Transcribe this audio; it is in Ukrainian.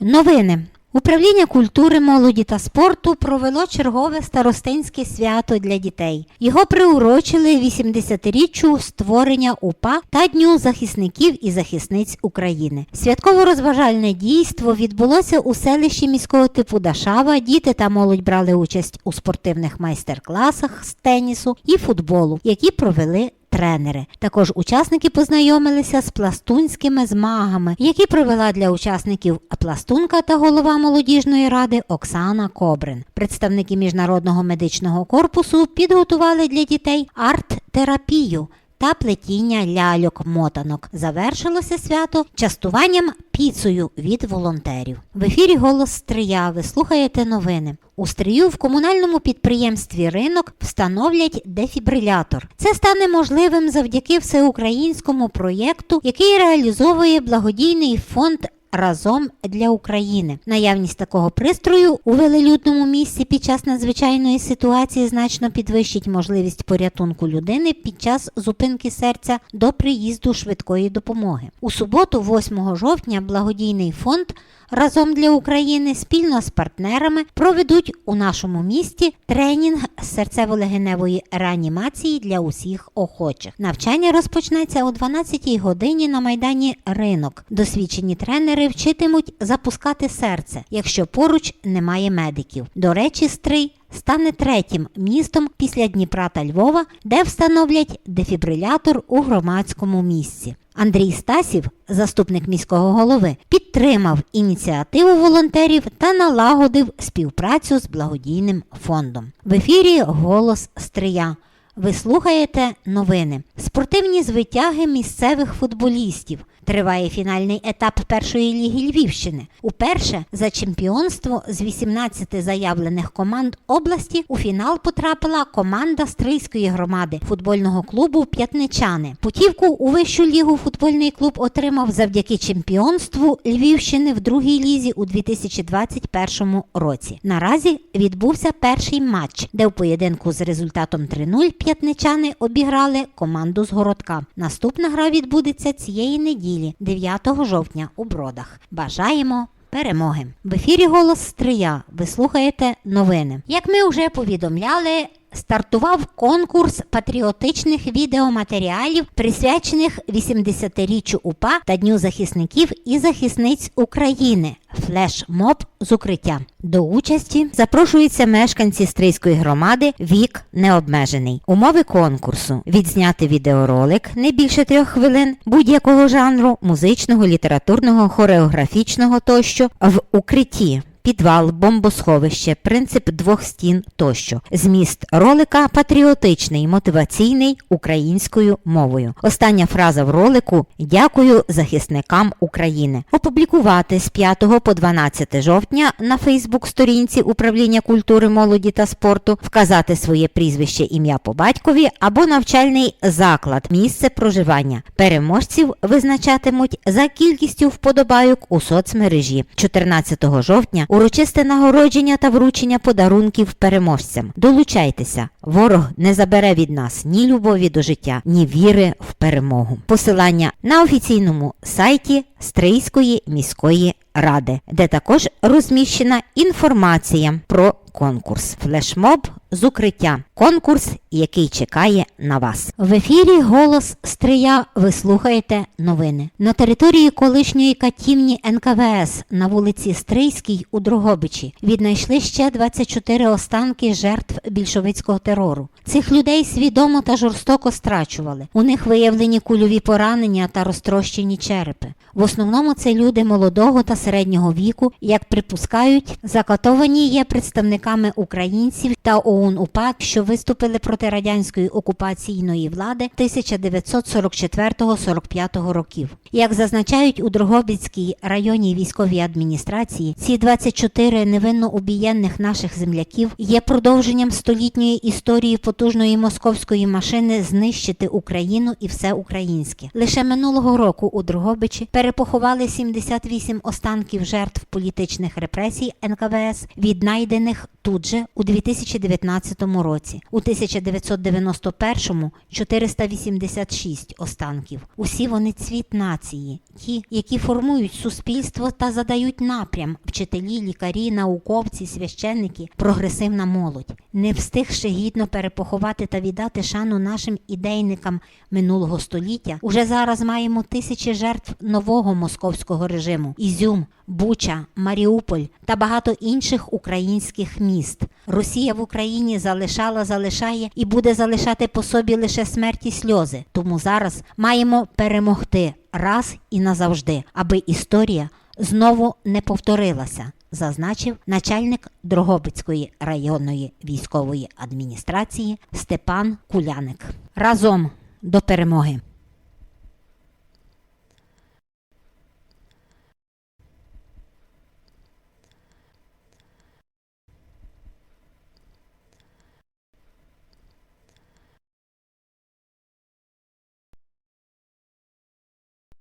Новини. Управління культури, молоді та спорту провело чергове старостинське свято для дітей. Його приурочили 80-річчю створення УПА та Дню захисників і захисниць України. Святково-розважальне дійство відбулося у селищі міського типу Дашава. Діти та молодь брали участь у спортивних майстер-класах з тенісу і футболу, які провели тренери. Також учасники познайомилися з пластунськими змагами, які провела для учасників пластунка та голова молодіжної ради Оксана Кобрин. Представники міжнародного медичного корпусу підготували для дітей арт-терапію. Та плетіння ляльок-мотанок завершилося свято частуванням піцею від волонтерів. В ефірі голос Стрия. Ви слухаєте новини. У стрию в комунальному підприємстві ринок встановлять дефібрилятор. Це стане можливим завдяки всеукраїнському проєкту, який реалізовує благодійний фонд. Разом для України наявність такого пристрою у велелюдному місці під час надзвичайної ситуації значно підвищить можливість порятунку людини під час зупинки серця до приїзду швидкої допомоги. У суботу, 8 жовтня, благодійний фонд разом для України спільно з партнерами проведуть у нашому місті тренінг серцево-легеневої реанімації для усіх охочих. Навчання розпочнеться о 12-й годині на майдані ринок. Досвідчені тренери вчитимуть запускати серце, якщо поруч немає медиків. До речі, стрий стане третім містом після Дніпра та Львова, де встановлять дефібрилятор у громадському місці. Андрій Стасів, заступник міського голови, підтримав ініціативу волонтерів та налагодив співпрацю з благодійним фондом. В ефірі Голос Стрия. Ви слухаєте новини. Спортивні звитяги місцевих футболістів. Триває фінальний етап першої ліги Львівщини. Уперше за чемпіонство з 18 заявлених команд області у фінал потрапила команда Стрийської громади футбольного клубу П'ятничани. Путівку у вищу лігу футбольний клуб отримав завдяки чемпіонству Львівщини в другій лізі у 2021 році. Наразі відбувся перший матч, де в поєдинку з результатом 3-0 п'ятничани обіграли команду з городка. Наступна гра відбудеться цієї неділі, 9 жовтня, у Бродах. Бажаємо перемоги. В ефірі голос Стрия. Ви слухаєте новини. Як ми вже повідомляли. Стартував конкурс патріотичних відеоматеріалів, присвячених 80-річчю УПА та Дню захисників і захисниць України. Флешмоб з укриття. До участі запрошуються мешканці Стрийської громади. Вік необмежений. Умови конкурсу: відзняти відеоролик не більше трьох хвилин будь-якого жанру, музичного, літературного, хореографічного тощо в укритті підвал, бомбосховище, принцип двох стін тощо. Зміст ролика патріотичний, мотиваційний українською мовою. Остання фраза в ролику Дякую захисникам України. Опублікувати з 5 по 12 жовтня на Фейсбук-сторінці управління культури, молоді та спорту, вказати своє прізвище, ім'я по батькові або навчальний заклад, місце проживання. Переможців визначатимуть за кількістю вподобайок у соцмережі 14 жовтня. Урочисте нагородження та вручення подарунків переможцям. Долучайтеся. Ворог не забере від нас ні любові до життя, ні віри в перемогу. Посилання на офіційному сайті Стрийської міської ради, де також розміщена інформація про конкурс. Флешмоб з укриття. Конкурс, який чекає на вас. В ефірі Голос Стрия. Ви слухаєте новини. На території колишньої катівні НКВС на вулиці Стрийській у Дрогобичі віднайшли ще 24 останки жертв більшовицького терору. Цих людей свідомо та жорстоко страчували. У них виявлені кульові поранення та розтрощені черепи. В основному це люди молодого та середнього віку, як припускають, закатовані є представниками українців та ОУН УПА, що виступили проти радянської окупаційної влади 1944-45 років. Як зазначають у Дрогобицькій районній військовій адміністрації, ці 24 невинно убієнних наших земляків є продовженням столітньої історії потужної московської машини знищити Україну і все українське. Лише минулого року у Дрогобичі перепоховали 78 останків жертв політичних репресій НКВС, віднайдених тут же у 2019 році. У 1991 – 486 останків. Усі вони цвіт нації, ті, які формують суспільство та задають напрям вчителі, лікарі, науковці, священники, прогресивна молодь. Не встигши гідно перепоховати та віддати шану нашим ідейникам минулого століття, уже зараз маємо тисячі жертв нового московського режиму: Ізюм, Буча, Маріуполь та багато інших українських міст. Росія в Україні залишала, залишає і буде залишати по собі лише смерть і сльози. Тому зараз маємо перемогти раз і назавжди, аби історія знову не повторилася, зазначив начальник Дрогобицької районної військової адміністрації Степан Куляник. Разом до перемоги!